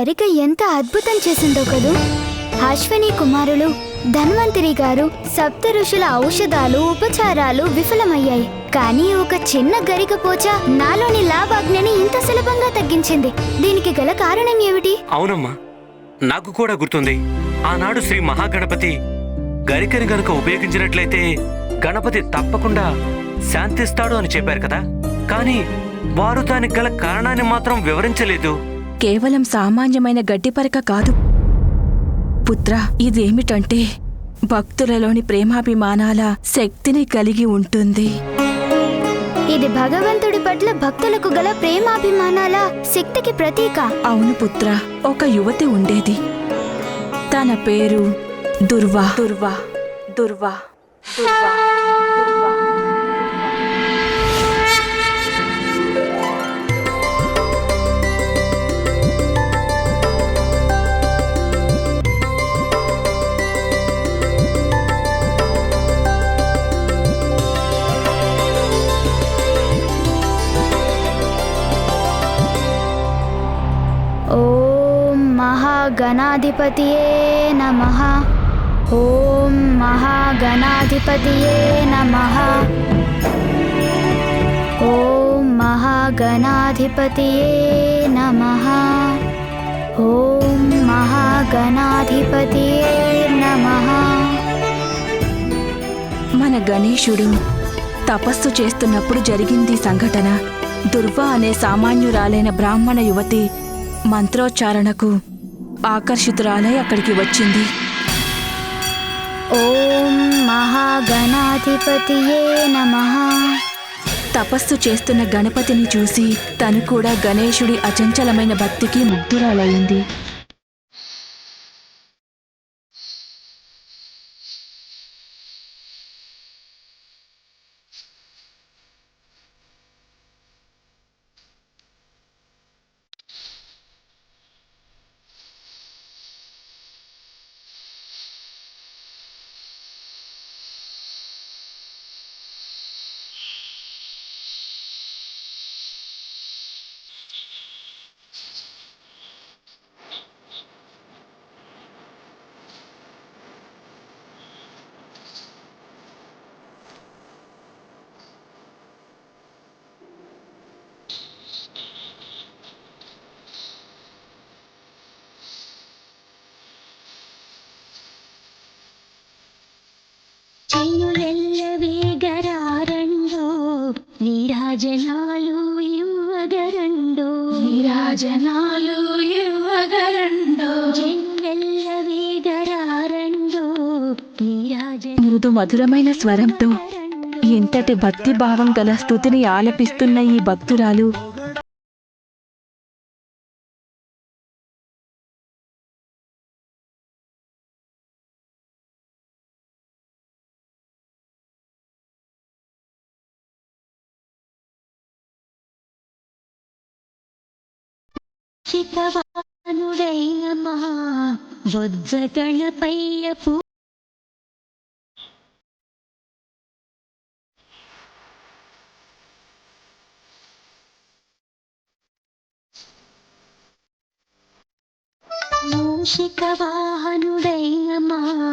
గరిక ఎంత అద్భుతం చేసిందో కదూ. అశ్విని కుమారులు ధన్వంతరి గారు సప్త ఋషుల ఔషధాలు ఉపచారాలు విఫలమయ్యాయి. కానీ ఒక చిన్న గరిక పోచ నాలోని లాభాజ్ఞని ఇంత సులభంగా తగ్గించింది. దీనికి గల కారణం ఏమిటి? అవునమ్మా నాకు కూడా గుర్తుంది. ఆనాడు శ్రీ మహాగణపతి గరికని గనుక ఉపయోగించినట్లయితే గణపతి తప్పకుండా శాంతిస్తాడు అని చెప్పారు కదా. కానీ వారు దానికి గల కారణాన్ని మాత్రం వివరించలేదు. కేవలం సామాన్యమైన గడ్డిపరక కాదు. పుత్ర ఇదేమిటంటే భక్తులలోని ప్రేమాభిమానాల శక్తిని కలిగి ఉంటుంది. ఇది భగవంతుడి పట్ల భక్తులకు గల ప్రేమాభిమానాల శక్తికి ప్రతీక. అవును పుత్ర ఒక యువతి ఉండేది. తన పేరు దుర్వా. దుర్వా. దుర్వా. దుర్వా. దుర్వా. మహాగణాధిపతియే నమ. ఓం మహాగణాధిపతియే నమ. ఓం మహాగణాధిపతియే నమ. ఓం మహాగణాధిపతియే నమ. మన గణేశుడు తపస్సు చేస్తున్నప్పుడు జరిగింది సంఘటన. దుర్వా అనే సామాన్యురాలైన బ్రాహ్మణ యువతి మంత్రోచ్చారణకు ఆకర్షితురాలై అక్కడికి వచ్చింది. ఓం మహాగణాధిపతియే నమ. తపస్సు చేస్తున్న గణపతిని చూసి తను కూడా గణేశుడి అచంచలమైన భక్తికి ముగ్ధురాలయ్యింది మృదు మధురమైన స్వరంతో ఎంతటి భక్తి భావం గల స్థుతిని ఆలపిస్తున్న ఈ భక్తురాలు శిఖవానుడైన మహా పయ్యపు పూ మూషికవాహనుడైన మహా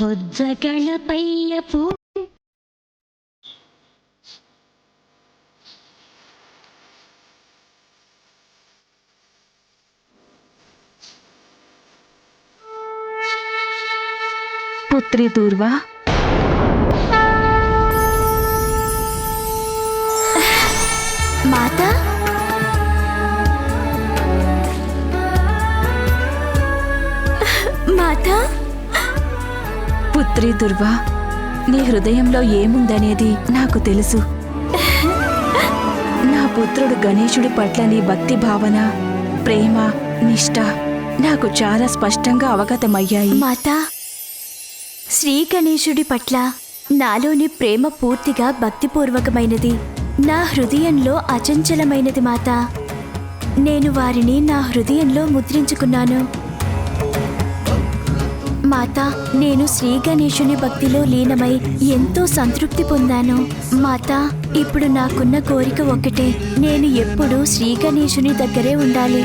వజ్రగణపయ్య పూ పుత్రి దూర్వా. మాత? మాత? పుత్రి దుర్వా నీ హృదయంలో ఏముందనేది నాకు తెలుసు. నా పుత్రుడు గణేశుడి పట్ల నీ భక్తి భావన ప్రేమ నిష్ఠ నాకు చాలా స్పష్టంగా అవగతమయ్యాయి. మాత శ్రీ గణేశుడి పట్ల నాలోని ప్రేమ పూర్తిగా భక్తిపూర్వకమైనది. నా హృదయంలో అచంచలమైనది మాత. నేను వారిని నా హృదయంలో ముద్రించుకున్నాను. మాత నేను శ్రీ గణేశుని భక్తిలో లీనమై ఎంతో సంతృప్తి పొందాను. మాత ఇప్పుడు నాకున్న కోరిక ఒకటే నేను ఎప్పుడూ శ్రీ గణేశుని దగ్గరే ఉండాలి.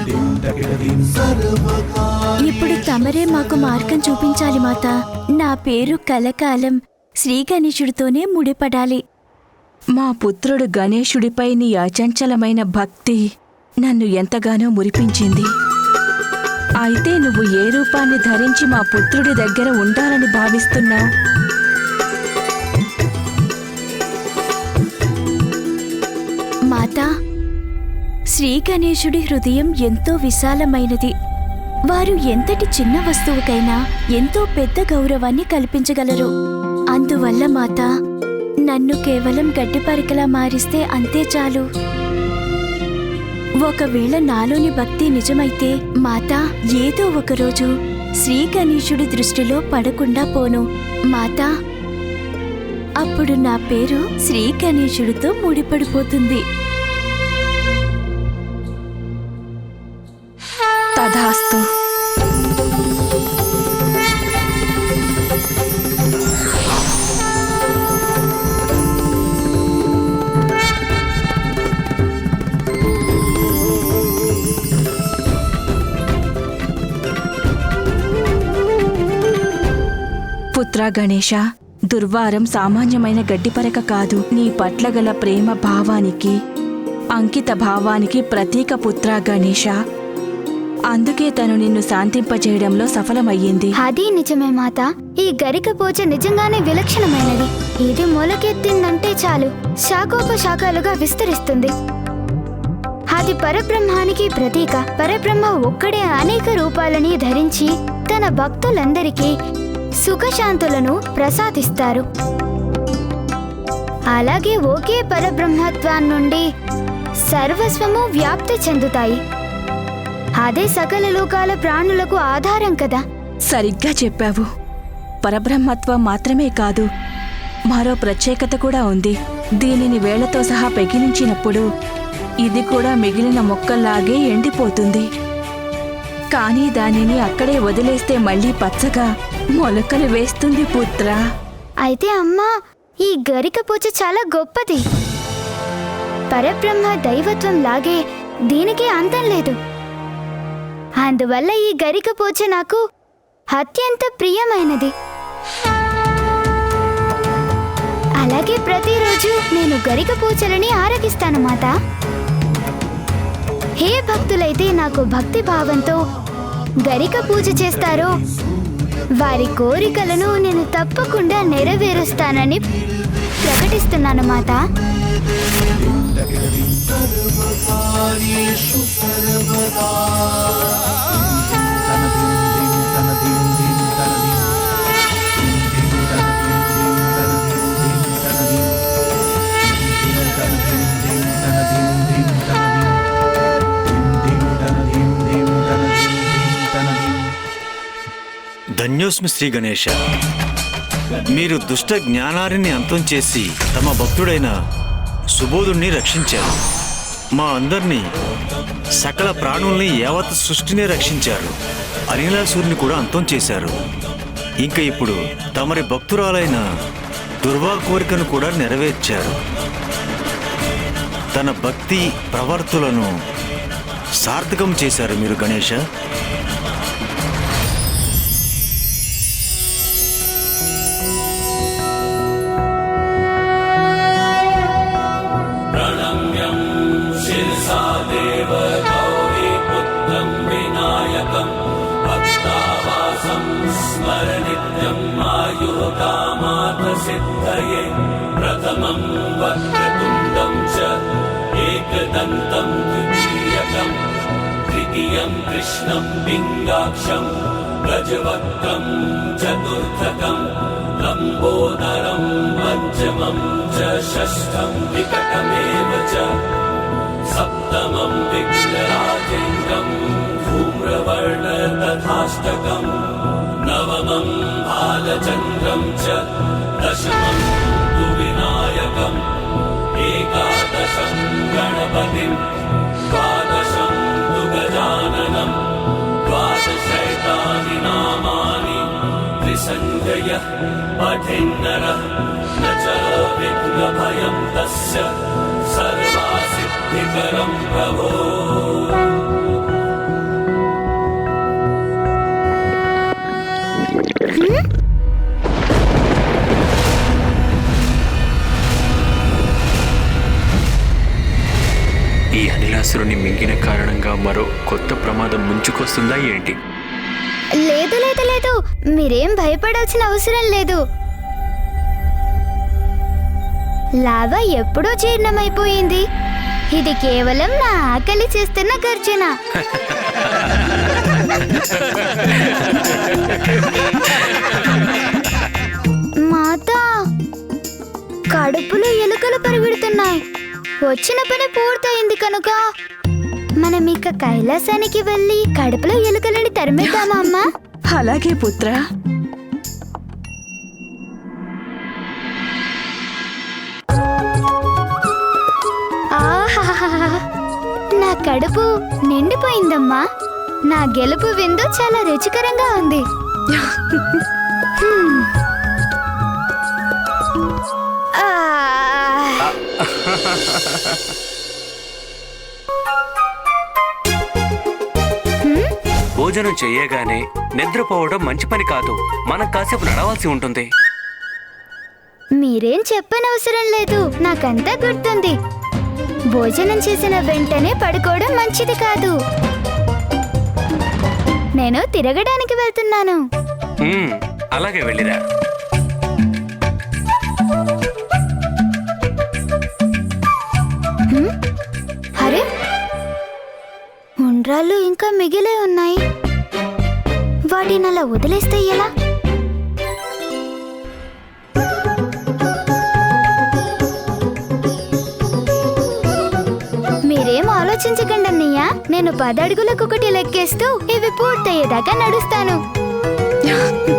ఇప్పుడు తమరే మాకు మార్గం చూపించాలి మాత. నా పేరు కలకాలం. శ్రీ గణేశుడితోనే ముడిపడాలి. మా పుత్రుడు గణేశుడిపై నీ అచంచలమైన భక్తి నన్ను ఎంతగానో మురిపించింది. అయితే నువ్వు ఏ రూపాన్ని ధరించి మా పుత్రుడి దగ్గర ఉండాలని భావిస్తున్నావు? మాత శ్రీ గణేశుడి హృదయం ఎంతో విశాలమైనది. వారు ఎంతటి చిన్న వస్తువుకైనా ఎంతో పెద్ద గౌరవాన్ని కల్పించగలరు. అందువల్ల మాత నన్ను కేవలం గడ్డి పరికలా మారిస్తే అంతే చాలు. ఒకవేళ నాలోని భక్తి నిజమైతే మాత ఏదో ఒకరోజు శ్రీ గణేశుడి దృష్టిలో పడకుండా పోను. మాత అప్పుడు నా పేరు శ్రీ గణేశుడితో ముడిపడిపోతుంది. తధాస్తు పుత్ర గణేష దుర్వారం సామాన్యమైన గడ్డిపరక కాదు. నీ పట్ల గల ప్రేమ భావానికి అంకిత భావానికి ప్రతీక పుత్ర గణేష అందుకే తను నిన్ను శాంతింపజేయడంలో సఫలమయ్యింది. అది నిజమే మాత. ఈ గరిక పూజ నిజంగానే విలక్షణమైనది. ఇది మొలకెత్తిందంటే చాలు. శాఖోపశాఖలుగా విస్తరిస్తుంది. అది పరబ్రహ్మానికి ప్రతీక. పరబ్రహ్మ ఒక్కడే అనేక రూపాలని ధరించి తన భక్తులందరికీ సుఖశాంతులను ప్రసాదిస్తారు. అలాగే ఒకే పరబ్రహ్మత్వాన్ని నుండి సర్వస్వము వ్యాప్తి చెందుతాయి. అదే సకల లోకాల ప్రాణులకు ఆధారం కదా. సరిగ్గా చెప్పావు. పరబ్రహ్మత్వం మాత్రమే కాదు మరో ప్రత్యేకత కూడా ఉంది. దీనిని వేళ్ళతో సహా పెగిలించినప్పుడు ఇది కూడా మిగిలిన మొక్కల్లాగే ఎండిపోతుంది. కానీ దానిని అక్కడే వదిలేస్తే మళ్ళీ పచ్చగా మొలకలు వేస్తుంది పుత్ర. అయితే అమ్మా ఈ గరిక పూజ చాలా గొప్పది. పరబ్రహ్మ దైవత్వం లాగే దీనికి అంతం లేదు. అందువల్ల ఈ గరిక పూజ నాకు అత్యంత ప్రియమైనది. అలాగే ప్రతిరోజు నేను గరిక పూజలని ఆరగిస్తాను మాత. హే భక్తులైతే నాకు భక్తి భావంతో గరిక పూజ చేస్తారో వారి కోరికలను నేను తప్పకుండా నెరవేరుస్తానని ప్రకటిస్తున్నాను మాత. ధన్యోస్మి శ్రీ గణేష మీరు దుష్ట జ్ఞానాన్ని అంతం చేసి తమ భక్తుడైన సుబోధుణ్ణి రక్షించారు. మా అందరినీ సకల ప్రాణుల్ని యావత్ సృష్టిని రక్షించారు. అనిలాసురుని కూడా అంతం చేశారు. ఇంకా ఇప్పుడు తమరి భక్తురాలైన దుర్వా కోరికను కూడా నెరవేర్చారు. తన భక్తి ప్రవర్తులను సార్థకం చేశారు మీరు గణేష एकदन्तं द्वितीयकं तृतीयं कृष्णं पिङ्गाक्षं गजवक्त्रं चतुर्थकं। लम्बोदरं पञ्चमं च षष्ठं विकटमेव च। सप्तमं विघ्नराजेन्द्रं धूम्रवर्ण नवमं बालचन्द्रं च दशमं तु विनायकम् एकादशं गणपतिं द्वादशं तु गजाननं द्वादशैतानि नामानि निसञ्जयः पठेन्नरः न च विघ्नभयं तस्य सर्वासिद्धिकरं प्रभो ఈ అనిలాసురుని మింగిన కారణంగా మరో కొత్త ప్రమాదం ముంచుకొస్తుందా ఏంటి? లేదు లేదు లేదు. మీరేం భయపడాల్సిన అవసరం లేదు. లావా ఎప్పుడో జీర్ణమైపోయింది. ఇది కేవలం నా ఆకలి చేస్తున్న గర్జన. మాత కడుపులో ఎలుకలు పరిగెడుతున్నాయి. వచ్చిన పని పూర్తయింది కనుక. మనం ఇక కైలాసానికి వెళ్ళి కడుపులో ఎలుకలని తరిమేద్దామా అమ్మా? అలాగే పుత్ర. నా కడుపు నిండిపోయిందమ్మా. నా గెలుపు విందు చాలా రుచికరంగా ఉంది. భోజనం చేయగానే నిద్రపోవడం మంచి పని కాదు. మనం కాసేపు నడవాల్సి ఉంటుంది. మీరేం చెప్పనవసరం లేదు. నాకంతా గుర్తుంది. భోజనం చేసిన వెంటనే పడుకోవడం మంచిది కాదు. నేను తిరగడానికి వెళ్తున్నాను. అలాగే వెళ్ళిరా. ఉండ్రాళ్ళు ఇంకా మిగిలే ఉన్నాయి. వాటిని అలా వదిలేస్తే ఎలా? మీరేం ఆలోచించకండి అన్నయ్య. నేను పదడుగులకు ఒకటి లెక్కేస్తూ ఇవి పూర్తయ్యేదాకా నడుస్తాను.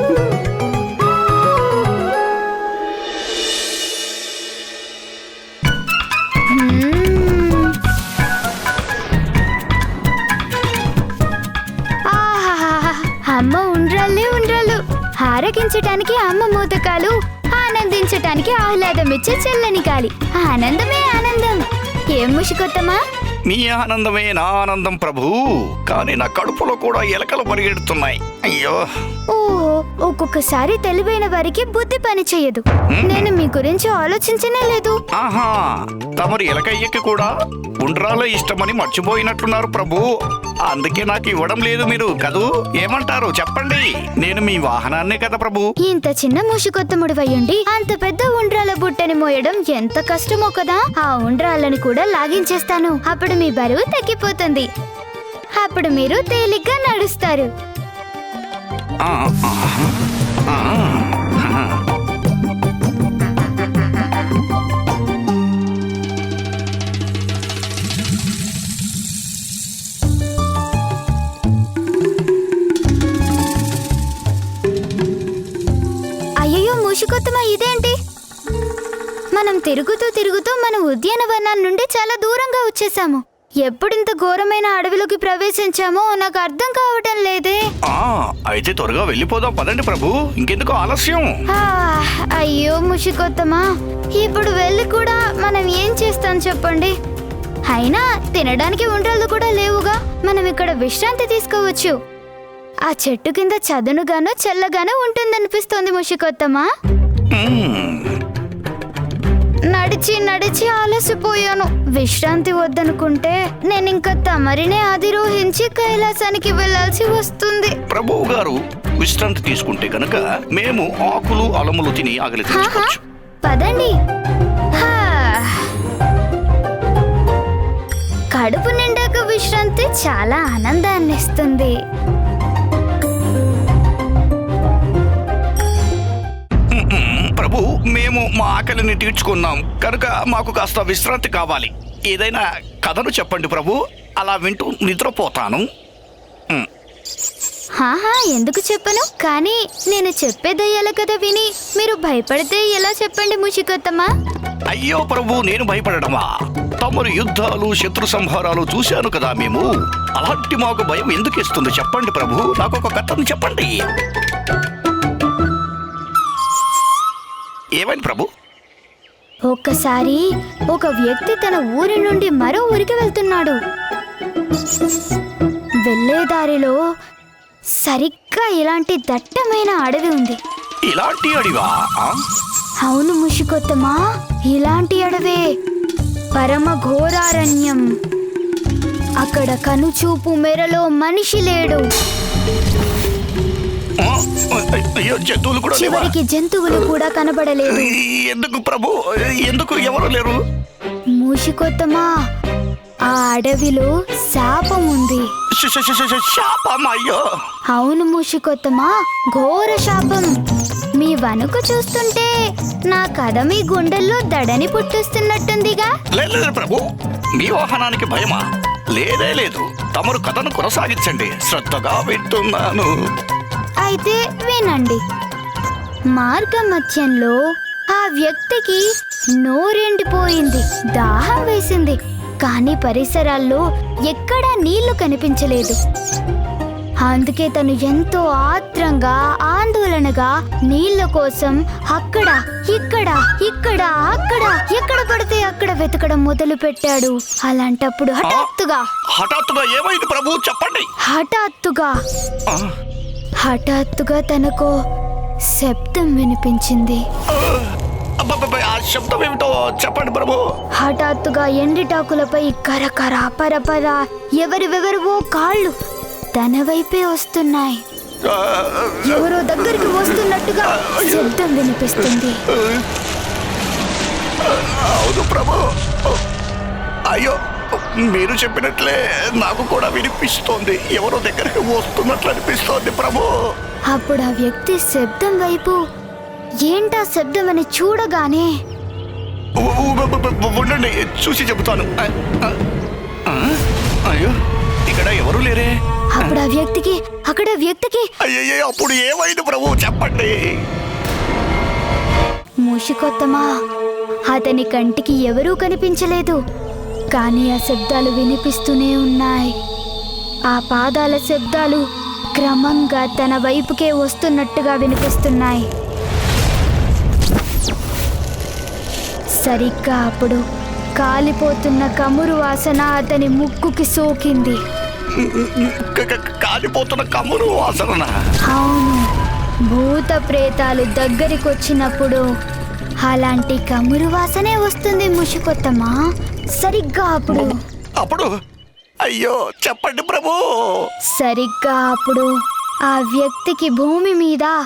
ఆరగించటానికి అమ్మ మూతకాలు ఆనందించటానికి ఆహ్లాదం ఇచ్చే చెల్లని కాలి ఆనందమే ఆనందం. ఏం ముషికొత్తమా మీ ఆనందమే నా ఆనందం ప్రభు. కానీ నా కడుపులో కూడా ఎలకలు పరిగెడుతున్నాయి. అయ్యో. ఓహో ఒక్కొక్కసారి తెలివైన వారికి బుద్ధి పని చేయదు. నేను మీ గురించి ఆలోచించనే లేదు. ఆహా తమరు ఎలకయ్యకి కూడా ఉండ్రాలే ఇష్టమని మర్చిపోయినట్టున్నారు ప్రభు. అందుకే నాకు ఇవ్వడం లేదు మీరు కదూ? ఏమంటారు? చెప్పండి. నేను మీ వాహనాన్నే కదా ప్రభు. ఇంత చిన్న ముషికొత్తముడు వయ్యుండి అంత పెద్ద ఉండ్రాల బుట్టని మోయడం ఎంత కష్టమో కదా? ఆ ఉండ్రాళ్ళని కూడా లాగించేస్తాను. అప్పుడు మీ బరువు తగ్గిపోతుంది. అప్పుడు మీరు తేలిగ్గా నడుస్తారు. ముషికొత్తమ ఇదేంటి? మనం తిరుగుతూ తిరుగుతూ మన ఉద్యానవనం నుండి చాలా దూరంగా వచ్చేసాము. ఎప్పుడింత ఘోరమైన అడవిలోకి ప్రవేశించామో నాకు అర్థం కావటం లేదే. అయితే త్వరగా వెళ్ళిపోదాం. పదండి ప్రభు. ఇంకెందుకు ఆలస్యం? అయ్యో ముషికొత్తమా. ఇప్పుడు వెళ్ళి కూడా మనం ఏం చేస్తాం చెప్పండి. అయినా తినడానికి ఉండ్రాళ్ళు కూడా లేవుగా. మనం ఇక్కడ విశ్రాంతి తీసుకోవచ్చు. ఆ చెట్టు కింద చదునుగాను చల్లగాను ఉంటుందనిపిస్తోంది ముషికొత్తమా. నడిచి నడిచి ఆలసిపోయాను విశ్రాంతి వద్దనుకుంటే నేను ఇంకా తమరినే అధిరోహించి కైలాసానికి వెళ్ళాల్సి వస్తుంది. ప్రభువు గారు విశ్రాంతి తీసుకుంటే కనుక మేము ఆకులు అలములు తిని ఆకలి తీర్చుకోవచ్చు. పదండి. హా. కడుపు నిండాక విశ్రాంతి చాలా ఆనందాన్ని ఇస్తుంది ప్రభు మేము మా ఆకలిని తీర్చుకున్నాం. కనుక మాకు కాస్త విశ్రాంతి కావాలి. ఏదైనా కథను చెప్పండి ప్రభు. అలా వింటూ నిద్రపోతాను. హాహా ఎందుకు చెప్పను? కానీ నేను చెప్పే దయ్యాల కథ విని మీరు భయపడితే ఎలా చెప్పండి ముషికొత్తమా అయ్యో ప్రభు నేను భయపడడమా తమరు యుద్ధాలు శత్రు సంహారాలు చూశాను కదా మేము. అలాంటి మాకు భయం ఎందుకు ఇస్తుంది? చెప్పండి ప్రభు. నాకు ఒక కథను చెప్పండి. ఏమైంది ప్రభు? ఒక్కసారి ఒక వ్యక్తి తన ఊరి నుండి మరో ఊరికి వెళ్తున్నాడు. వెళ్ళే దారిలో సరిగ్గా ఇలాంటి దట్టమైన అడవి ఉంది. ఇలాంటి అడివా? అవును ముషికొత్తమా ఇలాంటి అడవే. పరమ ఘోరారణ్యం. అక్కడ కనుచూపు మేరలో మనిషి లేడు. జంతువులు కూడా? చివరికి జంతువులు కూడా కనబడలేదు. ఎందుకు ప్రభు? ఎందుకు ఎవరు లేరు? మూషికొత్తమా ఆ అడవిలో శాపం ఉంది. అవును మూషికొత్తమా ఘోర శాపం. మీ వణుక చూస్తుంటే నా కథ మీ గుండెల్లో దడని పుట్టిస్తున్నట్టుందిగా. లేదు లేదు ప్రభు మీ వాహనానికి భయమా? లేదే లేదు. తమరు కథను కొనసాగించండి. శ్రద్ధగా వింటున్నాను. అయితే వినండి. మార్గమధ్యంలో ఆ వ్యక్తికి నోరెండిపోయింది దాహం వేసింది. కానీ పరిసరాల్లో ఎక్కడా నీళ్ళు కనిపించలేదు. అందుకే తను ఎంతో ఆత్రంగా ఆందోళనగా నీళ్ళ కోసం అక్కడ ఇక్కడ ఇక్కడ అక్కడ ఎక్కడ పడితే అక్కడ వెతకడం మొదలు పెట్టాడు అలాంటప్పుడు హఠాత్తుగా హఠాత్తుగా ఏమైంది ప్రభు? చెప్పండి. హఠాత్తుగా హఠాత్తుగా తనకు శబ్దం వినిపించింది. ఆ శబ్దం ఏమిటో చెప్పండి ప్రభు. హఠాత్తుగా ఎండిటాకులపై కరకర పరపర ఎవరివెవరివో కాళ్ళు తన వైపే వస్తున్నాయి. ఎవరో దగ్గరికి వస్తున్నట్టుగా శబ్దం వినిపిస్తుంది. అవును ప్రభు. అయ్యో మీరు చెప్పినట్లే నాకు కూడా వినిపిస్తోంది. ఎవరో దగ్గరికి వస్తున్నట్లు అనిపిస్తోంది ప్రభు. అప్పుడు ఆ వ్యక్తి శబ్దం వైపు ఏంటా శబ్దం అని చూడగానే? ఉండండి చూసి చెబుతాను. అయ్యో ఇక్కడ ఎవరు లేరే? అప్పుడు ఆ వ్యక్తికి అక్కడ వ్యక్తికి అయ్యయ్యో అప్పుడు ఏమైంది ప్రభు? చెప్పండి. మూషికొత్తమా అతని కంటికి ఎవరూ కనిపించలేదు. కానీ ఆ శబ్దాలు వినిపిస్తూనే ఉన్నాయి. ఆ పాదాల శబ్దాలు క్రమంగా తన వైపుకే వస్తున్నట్టుగా వినిపిస్తున్నాయి. సరిగ్గా అప్పుడు కాలిపోతున్న కమురు వాసన అతని ముక్కుకి సోకింది. కాలిపోతున్న కమ్మురు వాసన అవును భూత ప్రేతాలు దగ్గరికి వచ్చినప్పుడు అలాంటి కమురు వాసనే వస్తుంది ముషికొత్తమా సరిగ్గా అప్పుడు. అప్పుడు? అయ్యో చెప్పండి ప్రభు. సరిగ్గా అప్పుడు. ఆ వ్యక్తికి భూమి మీద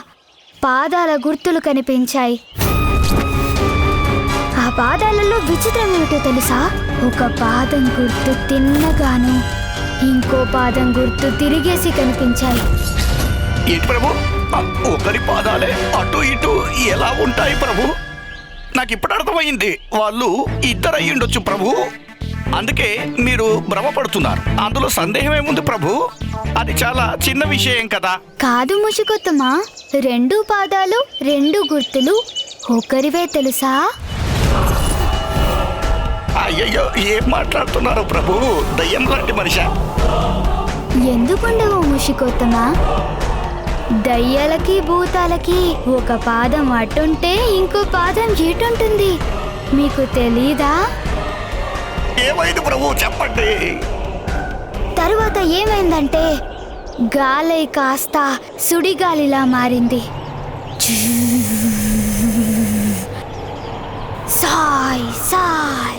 పాదాల గుర్తులు కనిపించాయి. ఆ పాదాలలో విచిత్రం ఏమిటో తెలుసా? ఒక పాదం గుర్తు తిన్నగాను ఇంకో పాదం గుర్తు తిరిగేసి కనిపించాయి. ఏంటి ప్రభు? ఒకరి పాదాలే అటు ఇటు ఎలా ఉంటాయి ప్రభు? నాకు ఇప్పుడు అర్థమైంది. వాళ్ళు ఇద్దరు అయి ఉండొచ్చు ప్రభు. అందుకే మీరు భ్రమపడుతున్నారు. అందులో సందేహం ఏముంది ప్రభు? అది చాలా చిన్న విషయం కదా. కాదు ముషికొత్తమా రెండు పాదాలు రెండు గుర్తులు. ఒకరివే తెలుసా? అయ్యయ్యో ఏం మాట్లాడుతున్నారు ప్రభు? దయ్యం లాంటి మనిషా? ఎందుకుండవు ముషికొత్తమా దయ్యాలకి భూతాలకి ఒక పాదం అటుంటే ఇంకో పాదం ఇటుంటుంది మీకు తెలీదా? ఏమైంది ప్రభు? చెప్పండి. తరువాత ఏమైందంటే గాలి కాస్త సుడిగాలిలా మారింది. సాయ్ సాయ్.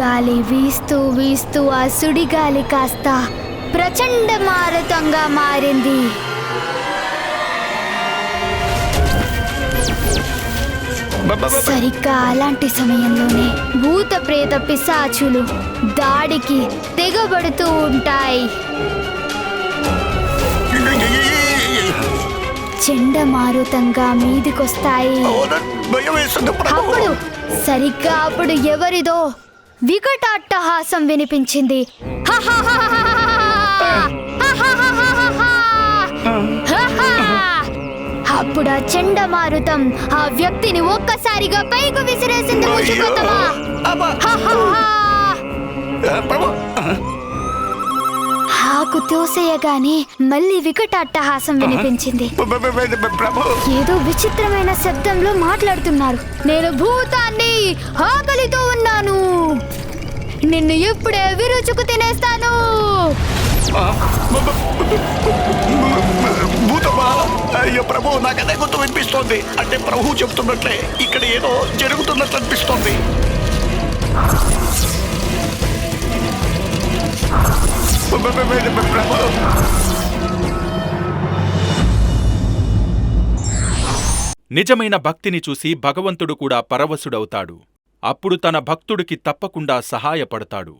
గాలి వీస్తూ వీస్తూ ఆ సుడిగాలి కాస్త ప్రచండ మారుతంగా మారింది. సరిగ్గా అలాంటి సమయంలోనే భూత ప్రేత పిశాచులు దాడికి తెగబడుతూ ఉంటాయి. చెండమారుతంగా మీదికొస్తాయి. అప్పుడు సరిగ్గా అప్పుడు ఎవరిదో వికటాట్టహాసం వినిపించింది. అప్పుడు ఆ చెండమారుతం ఆ వ్యక్తిని ఒక్కసారిగా పైకి విసిరేసింది ఆకు తోసేయగానే మళ్ళీ వికటాట్టహాసం వినిపించింది ఏదో విచిత్రమైన శబ్దంలో మాట్లాడుతున్నారు నేను భూతాన్ని ఆకలితో ఉన్నాను నిన్ను ఇప్పుడే విరుచుకు తినేస్తాను భూతమా అయ్యో ప్రభు నాకు అదే గుర్తు వినిపిస్తోంది. అంటే ప్రభు చెప్తున్నట్లే ఇక్కడ ఏదో జరుగుతున్నట్లు అనిపిస్తోంది. నిజమైన భక్తిని చూసి భగవంతుడు కూడా పరవశుడవుతాడు. అప్పుడు తన భక్తుడికి తప్పకుండా సహాయపడతాడు.